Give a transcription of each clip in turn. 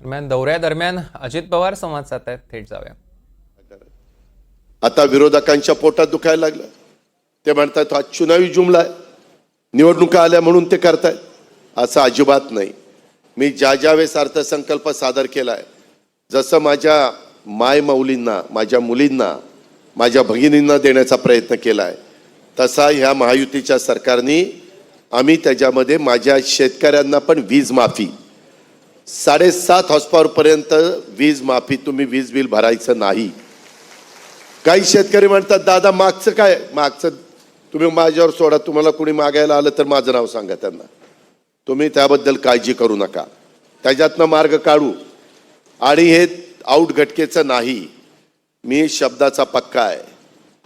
दरम्यान दौऱ्यादरम्यान अजित पवार संवाद साधतायत. थेट जाऊया. आता विरोधकांच्या पोटात दुखायला लागलं. ते म्हणतात हा चुनावी जुमला आहे. निवडणुका आल्या म्हणून ते करतायत. असं अजिबात नाही. मी ज्या ज्या वेळेस अर्थसंकल्प सादर केला आहे जसं माझ्या माय माऊलींना माझ्या मुलींना माझ्या भगिनींना देण्याचा प्रयत्न केला आहे तसा ह्या महायुतीच्या सरकारने आम्ही त्याच्यामध्ये माझ्या शेतकऱ्यांना पण वीज माफी साडेसात हॉर्सपॉवरपर्यंत वीज माफी तुम्ही वीज बिल भरायचं नाही. काही शेतकरी म्हणतात दादा मागचं काय? मागचं तुम्ही माझ्यावर सोडा तुम्हाला कुणी मागायला आलं तर माझं नाव सांगा त्यांना. तुम्ही त्याबद्दल काळजी करू नका. त्याच्यातनं मार्ग काढू. आणि हे आऊट घटकेचं नाही. मी शब्दाचा पक्का आहे.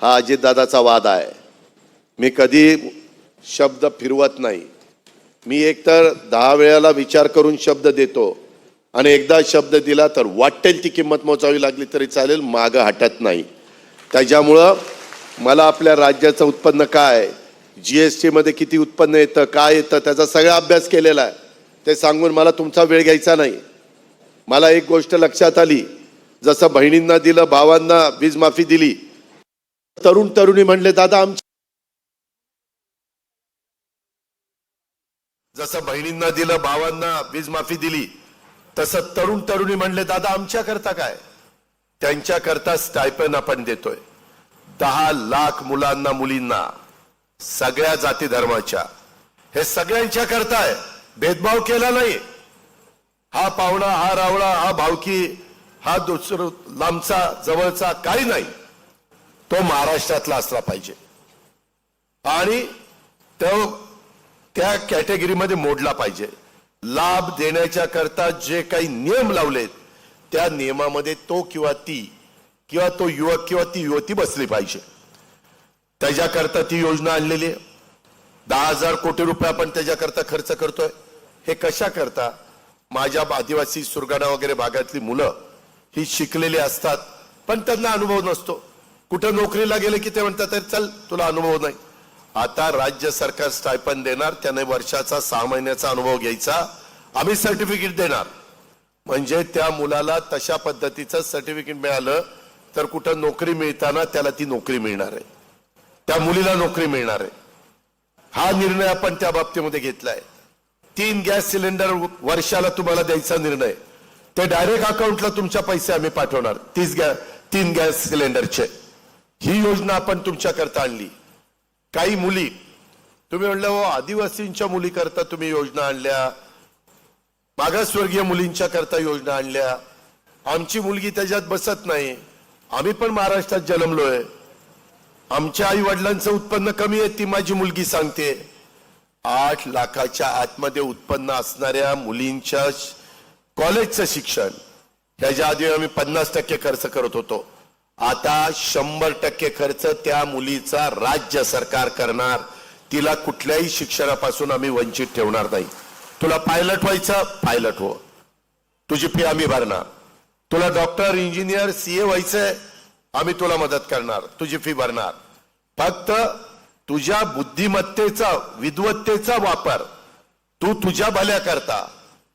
हा अजितदादाचा वाद आहे. मी कधी शब्द फिरवत नाही. मी एकतर दहा वेळाला विचार करून शब्द देतो आणि एकदा शब्द दिला तर वाटेल ती किंमत मोजावी लागली तरी चालेल मागं हटत नाही. त्याच्यामुळं मला आपल्या राज्याचं उत्पन्न काय जी एस टीमध्ये किती उत्पन्न येतं काय येतं त्याचा सगळा अभ्यास केलेला आहे. ते सांगून मला तुमचा वेळ घ्यायचा नाही. मला एक गोष्ट लक्षात आली. जसं बहिणींना दिलं भावांना वीज माफी दिली. तरुण तरुणी म्हणले दादा आमच्या जसं बहिणींना दिलं भावांना वीज माफी दिली तसं तरुण तरुणी म्हणले दादा आमच्या करता काय? त्यांच्या करता स्टायपन आपण देतोय. दहा लाख मुलांना मुलींना सगळ्या जाती धर्माच्या. हे सगळ्यांच्या करताय. भेदभाव केला नाही. हा पाहुणा हा रावळा हा भावकी हा दुसरं लांबचा जवळचा काही नाही. तो महाराष्ट्रातला असला पाहिजे. आणि तो त्या कॅटेगरीमध्ये मोडला पाहिजे. लाभ देण्याच्या करता जे काही नियम लावलेत त्या नियमामध्ये तो किंवा ती किंवा तो युवक किंवा ती युवती बसली पाहिजे. त्याच्याकरता ती योजना आणलेली आहे. दहा हजार कोटी रुपये आपण त्याच्याकरता खर्च करतोय. हे कशा करता माझ्या आदिवासी सुरगाणा वगैरे भागातली मुलं ही शिकलेली असतात पण त्यांना अनुभव नसतो. कुठं नोकरीला गेले की ते म्हणतात "अरे चल तुला अनुभव नाही. आता राज्य सरकार स्टायपन देणार त्याने वर्षाचा सहा महिन्याचा अनुभव घ्यायचा. आम्ही सर्टिफिकेट देणार. म्हणजे त्या मुलाला तशा पद्धतीचं सर्टिफिकेट मिळालं तर कुठं नोकरी मिळताना त्याला ती नोकरी मिळणार आहे. त्या मुलीला नोकरी मिळणार आहे. हा निर्णय आपण त्या बाबतीमध्ये घेतलाय. तीन गॅस सिलेंडर वर्षाला तुम्हाला द्यायचा निर्णय. ते डायरेक्ट अकाउंटला तुमच्या पैसे आम्ही पाठवणार तीस गॅस तीन गॅस सिलेंडरचे. ही योजना आपण तुमच्याकरता आणली. काही मुली तुम्ही म्हणलं हो आदिवासींच्या मुली करता तुम्ही योजना आणल्या मागासवर्गीय मुलींच्या करता योजना आणल्या. आमची मुलगी त्याच्यात बसत नाही. आम्ही पण महाराष्ट्रात जन्मलोय. आमच्या आई वडिलांचं उत्पन्न कमी आहे ती माझी मुलगी सांगते. आठ लाखाच्या आतमध्ये उत्पन्न असणाऱ्या मुलींच्या कॉलेजचं शिक्षण. त्याच्या आधी आम्ही पन्नास टक्के खर्च करत होतो. आता शंभर टक्के खर्च त्या मुलीचा राज्य सरकार करणार. तिला कुठल्याही शिक्षणापासून आम्ही वंचित ठेवणार नाही. तुला पायलट व्हायचं पायलट हो. तुझी फी आम्ही भरणार. तुला डॉक्टर इंजिनियर सीए व्हायचंय आम्ही तुला मदत करणार. तुझी फी भरणार. फक्त तुझ्या बुद्धिमत्तेचा विद्वत्तेचा वापर. तू तुझ्या भल्या करता.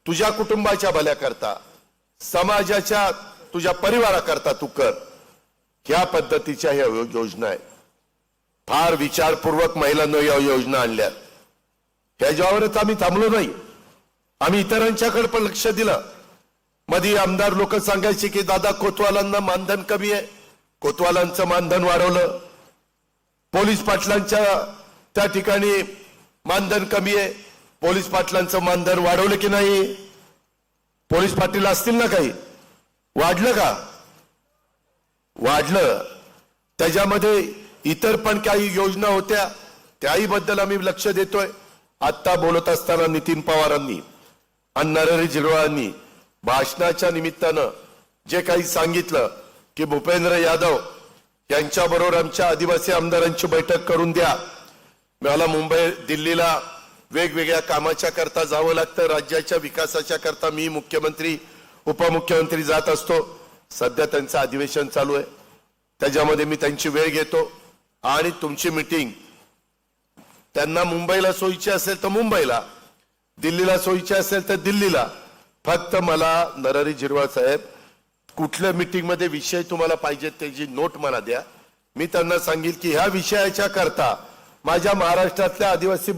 तुझ्या कुटुंबाच्या भल्या करता. समाजाच्या तुझ्या परिवाराकरता तू कर. ह्या पद्धतीच्या ह्या योजना आहेत. फार विचारपूर्वक महिलांना या योजना आणल्या ह्याच्यावरच आम्ही थांबलो नाही. आम्ही इतरांच्याकडे पण लक्ष दिलं. मध्ये आमदार लोक सांगायचे की दादा कोतवालांना मानधन कमी आहे. कोतवालांचं मानधन वाढवलं. पोलीस पाटलांच्या त्या ठिकाणी मानधन कमी आहे. पोलीस पाटलांचं मानधन वाढवलं की नाही? पोलीस पाटील असतील ना काही? वाढलं का? वाढलं. त्याच्यामध्ये इतर पण काही योजना होत्या त्याही बद्दल आम्ही लक्ष देतोय. आत्ता बोलत असताना नितीन पवारांनी आणि नरहरी झिरवाळांनी भाषणाच्या निमित्तानं जे काही सांगितलं की भूपेंद्र यादव यांच्याबरोबर आमच्या आदिवासी आमदारांची बैठक करून द्या. मला मुंबई दिल्लीला वेगवेगळ्या कामाच्या करता जावं लागतं. राज्याच्या विकासाच्या करता मी मुख्यमंत्री उपमुख्यमंत्री जात असतो. सध्या त्यांचं अधिवेशन चालू आहे. त्याच्यामध्ये मी त्यांची वेळ घेतो आणि तुमची मिटिंग त्यांना मुंबईला सोयीची असेल तर मुंबईला दिल्लीला सोयीची असेल तर दिल्लीला. फक्त मला नरहरी झिरवाळ साहेब कुठल्या मिटिंगमध्ये विषय तुम्हाला पाहिजेत त्याची नोट मला द्या. मी त्यांना सांगेल की ह्या विषयाच्या करता माझ्या महाराष्ट्रातल्या आदिवासी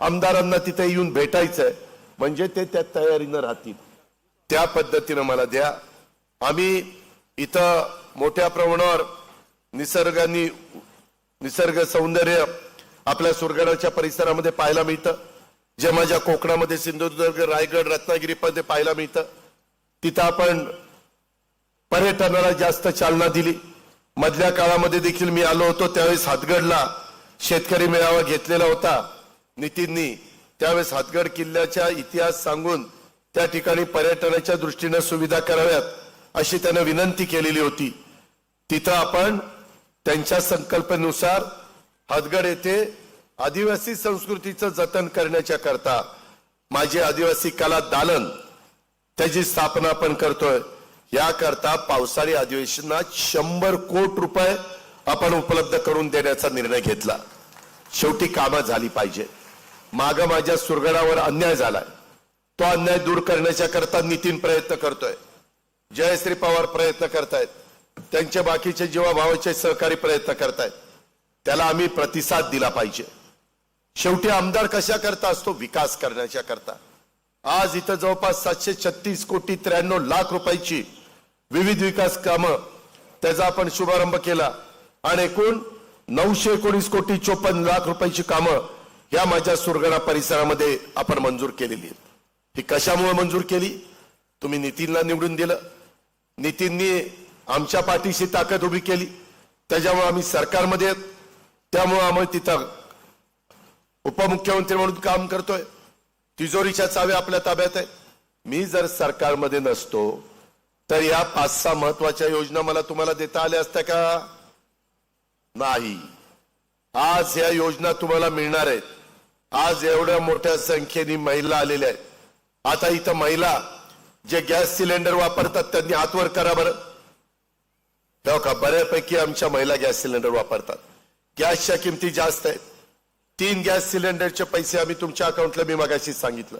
आमदारांना तिथे येऊन भेटायचंय. म्हणजे ते त्या तयारीनं राहतील. त्या पद्धतीनं मला द्या. आम्ही इथं मोठ्या प्रमाणावर निसर्गाने निसर्ग सौंदर्य आपल्या सुरगडाच्या परिसरामध्ये पाहायला मिळतं. जे माझ्या कोकणामध्ये सिंधुदुर्ग रायगड रत्नागिरीमध्ये पाहायला मिळतं. तिथं आपण पर्यटनाला जास्त चालना दिली. मधल्या काळामध्ये देखील मी आलो होतो. त्यावेळेस हातगडला शेतकरी मेळावा घेतलेला होता. नितीननी त्यावेळेस हातगड किल्ल्याचा इतिहास सांगून त्या ठिकाणी पर्यटनाच्या दृष्टीने सुविधा कराव्यात. अशी त्यानं विनंती केलेली होती. तिथं आपण त्यांच्या संकल्पनेनुसार हदगड येथे आदिवासी संस्कृतीचं जतन करण्याच्या करता माझी आदिवासी कला दालन त्याची स्थापना आपण करतोय. याकरता पावसाळी अधिवेशनात शंभर कोटी रुपये आपण उपलब्ध करून देण्याचा निर्णय घेतला. शेवटी कामं झाली पाहिजे. माग माझ्या सुरगडावर अन्याय झालाय. तो अन्याय दूर करण्याच्या करता नितीन प्रयत्न करतोय. जयश्री पवार प्रयत्न करतायत. त्यांचे बाकीचे जीवाभावाचे सहकारी प्रयत्न करतायत. त्याला आम्ही प्रतिसाद दिला पाहिजे. शेवटी आमदार कशा करता असतो? विकास करण्याच्या करता आज इथं जवळपास सातशे छत्तीस कोटी त्र्याण्णव लाख रुपयाची विविध विकास कामं त्याचा आपण शुभारंभ केला. आणि एकूण नऊशे एकोणीस कोटी चोपन्न लाख रुपयाची कामं या माझ्या सुरगडा परिसरामध्ये आपण मंजूर केलेली आहेत. ही कशामुळे मंजूर केली? तुम्ही नितीनला निवडून दिलं. नितीननी आमच्या पाठीशी ताकद उभी केली. त्याच्यामुळे आम्ही सरकारमध्ये आहेत. त्यामुळे आम्ही तिथं उपमुख्यमंत्री म्हणून काम करतोय. तिजोरीच्या चाव्या आपल्या ताब्यात आहे मी जर सरकारमध्ये नसतो तर या पाच सहा महत्त्वाच्या योजना मला तुम्हाला देता आल्या असत्या का? नाही. आज या योजना तुम्हाला मिळणार आहेत. आज एवढ्या मोठ्या संख्येने महिला आलेल्या आहेत. आता इथं महिला जे गॅस सिलेंडर वापरतात त्यांनी हातवर करा बरं. हो का? बऱ्यापैकी आमच्या महिला गॅस सिलेंडर वापरतात. गॅसच्या किमती जास्त आहेत. तीन गॅस सिलेंडरचे पैसे आम्ही तुमच्या अकाउंटला मी मगाशी सांगितलं.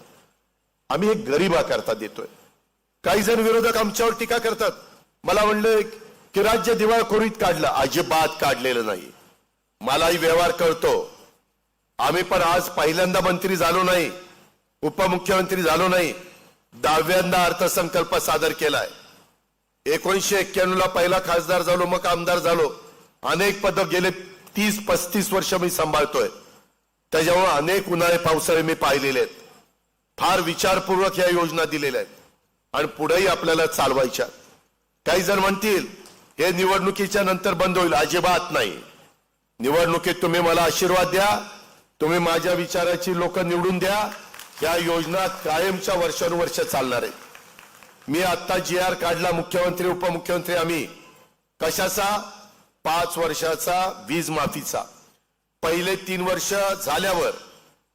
आम्ही एक गरीबाकरता देतोय. काही जण विरोधक आमच्यावर टीका करतात. मला म्हणलं की राज्य दिवाळखोरीत काढलं. अजिबात काढलेलं नाही. मलाही व्यवहार कळतो. आम्ही पण आज पहिल्यांदा मंत्री झालो नाही. उपमुख्यमंत्री झालो नाही. दहाव्यांदा अर्थसंकल्प सादर केलाय. एकोणीशे एक्क्याण्णवला पहिला खासदार झालो मग आमदार झालो. अनेक पदक गेले तीस पस्तीस वर्ष मी सांभाळतोय. त्याच्यामुळे अनेक उन्हाळे पावसाळे मी पाहिलेले आहेत. फार विचारपूर्वक या योजना दिलेल्या आहेत. आणि पुढेही आपल्याला चालवायच्या काही जण म्हणतील हे निवडणुकीच्या नंतर बंद होईल. अजिबात नाही. निवडणुकीत तुम्ही मला आशीर्वाद द्या. तुम्ही माझ्या विचाराची लोक निवडून द्या. या योजना कायमच्या वर्षानुवर्ष चालणार आहेत मी आता जी आर काढला मुख्यमंत्री उपमुख्यमंत्री आम्ही कशाचा? पाच वर्षाचा वीज माफीचा. पहिले तीन वर्ष झाल्यावर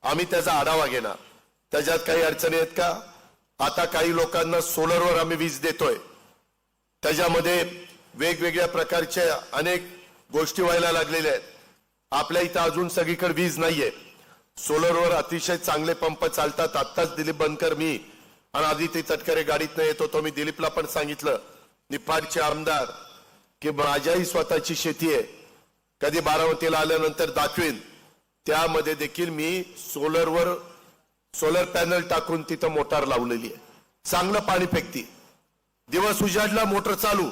आम्ही त्याचा आढावा घेणार. त्याच्यात काही अडचणी आहेत का? आता काही लोकांना सोलरवर आम्ही वीज देतोय. त्याच्यामध्ये वेगवेगळ्या प्रकारच्या अनेक गोष्टी व्हायला लागलेल्या आहेत. आपल्या इथं अजून सगळीकडे वीज नाहीये. सोलरवर अतिशय चांगले पंप चालतात. आत्ताच दिलीप बनकर मी आणि आदिती तटकरे गाडीतनं येत होतो मी दिलीपला पण सांगितलं. निफाडचे आमदार की माझ्याही स्वतःची शेती आहे. कधी बारामतीला आल्यानंतर दाखवीन. त्यामध्ये देखील मी सोलरवर सोलर पॅनल टाकून तिथं मोटार लावलेली आहे. चांगलं पाणी फेकती. दिवस उजाडला मोटर चालू.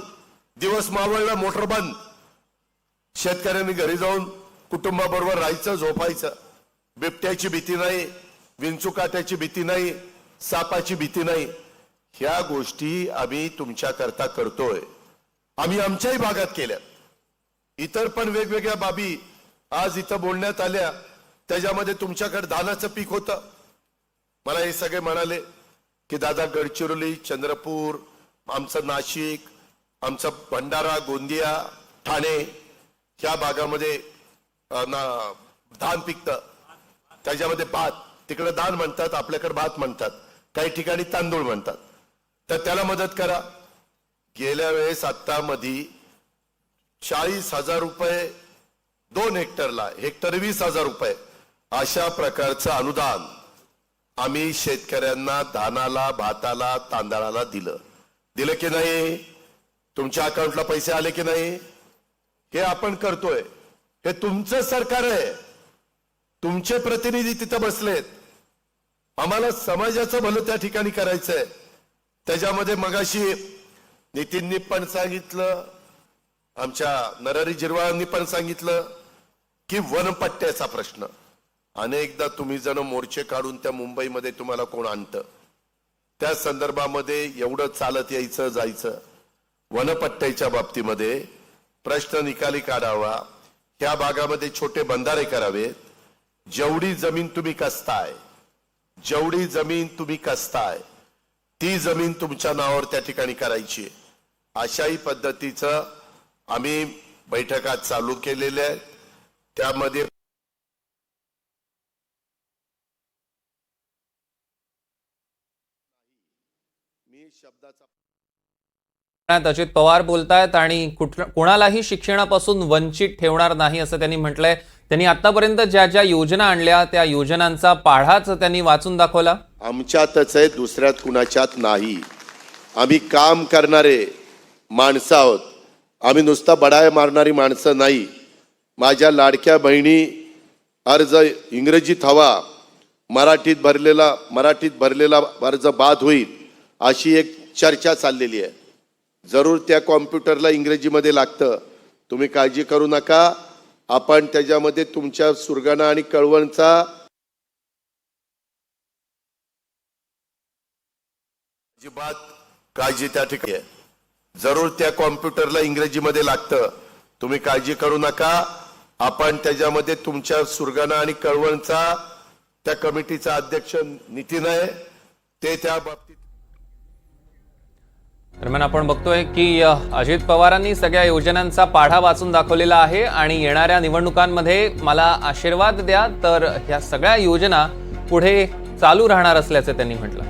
दिवस मावळला मोटर बंद. शेतकऱ्यांनी घरी जाऊन कुटुंबाबरोबर राहायचं झोपायचं. बिबट्याची भीती नाही विंचुकाट्याची भीती नाही सापाची भीती नाही. ह्या गोष्टी आम्ही तुमच्या करता करतोय. आम्ही आमच्याही भागात केल्या. इतर पण वेगवेगळ्या बाबी आज इथं बोलण्यात आल्या. त्याच्यामध्ये तुमच्याकडे धानाचं पीक होतं. मला हे सगळे म्हणाले की दादा गडचिरोली चंद्रपूर आमचं नाशिक आमचं भंडारा गोंदिया ठाणे ह्या भागामध्ये ना- धान पिकतं. त्याच्यामध्ये भात. तिकडे धान म्हणतात आपल्याकडे भात म्हणतात. काही ठिकाणी तांदूळ म्हणतात. तर त्याला मदत करा. गेल्या वेळेस आता मधी चाळीस हजार रुपये दोन हेक्टरला हेक्टर वीस हजार रुपये. अशा प्रकारचं अनुदान आम्ही शेतकऱ्यांना धानाला भाताला तांदळाला दिलं. दिलं की नाही? तुमच्या अकाउंटला पैसे आले की नाही? हे आपण करतोय. हे तुमचं सरकार आहे. तुमचे प्रतिनिधी तिथं बसलेत. आम्हाला समाजाचं भलं त्या ठिकाणी करायचंय. त्याच्यामध्ये मगाशी नितीननी पण सांगितलं आमच्या नरहरी जिरवाळांनी पण सांगितलं की वनपट्ट्याचा प्रश्न. अनेकदा तुम्ही जण मोर्चे काढून त्या मुंबईमध्ये तुम्हाला कोण आणतं? त्या संदर्भामध्ये एवढं चालत यायचं जायचं. वनपट्ट्याच्या बाबतीमध्ये प्रश्न निकाली काढावा. त्या भागामध्ये छोटे बंधारे करावेत. जेवढी जमीन तुम्ही कसताय जेवढी जमीन तुम्ही कसताय ती जमीन तुमच्या नावावर त्या ठिकाणी करायची अशाही पद्धतीचं आम्ही बैठका चालू केलेल्या आहेत. त्यामध्ये मी अजित पवार बोलतायत आणि कुठ कोणालाही शिक्षणापासून वंचित ठेवणार नाही असं त्यांनी म्हटलंय. त्यांनी आतापर्यंत ज्या ज्या योजना आणल्या त्या योजनांचा पाढाच त्यांनी वाचून दाखवला. आमच्यातच आहे दुसऱ्यात कुणाच्यात नाही. आम्ही काम करणारे माणसं आहोत. आम्ही नुसता बडाय मारणारी माणसं नाही. माझ्या लाडक्या बहिणी अर्ज इंग्रजीत हवा मराठीत भरलेला मराठीत भरलेला अर्ज बाद होईल अशी एक चर्चा चाललेली आहे. जरूर त्या कॉम्प्युटरला इंग्रजीमध्ये लागतं. तुम्ही काळजी करू नका. आपण त्याच्यामध्ये तुमच्या सुरगाणा आणि कळवणचा अजिबात काळजी त्या ठिकाणी आहे. जरूर त्या कॉम्प्युटरला इंग्रजीमध्ये लागतं. तुम्ही काळजी करू नका. आपण त्याच्यामध्ये तुमच्या सुरगाणा आणि कळवणचा त्या कमिटीचा अध्यक्ष नितीन आहे. ते त्या बाबतीत दरम्यान आपण बघतोय की अजित पवारांनी सगळ्या योजनांचा पाढा वाचून दाखवलेला आहे आणि येणाऱ्या निवडणुकांमध्ये मला आशीर्वाद द्या तर ह्या सगळ्या योजना पुढे चालू राहणार असल्याचं त्यांनी म्हटलं.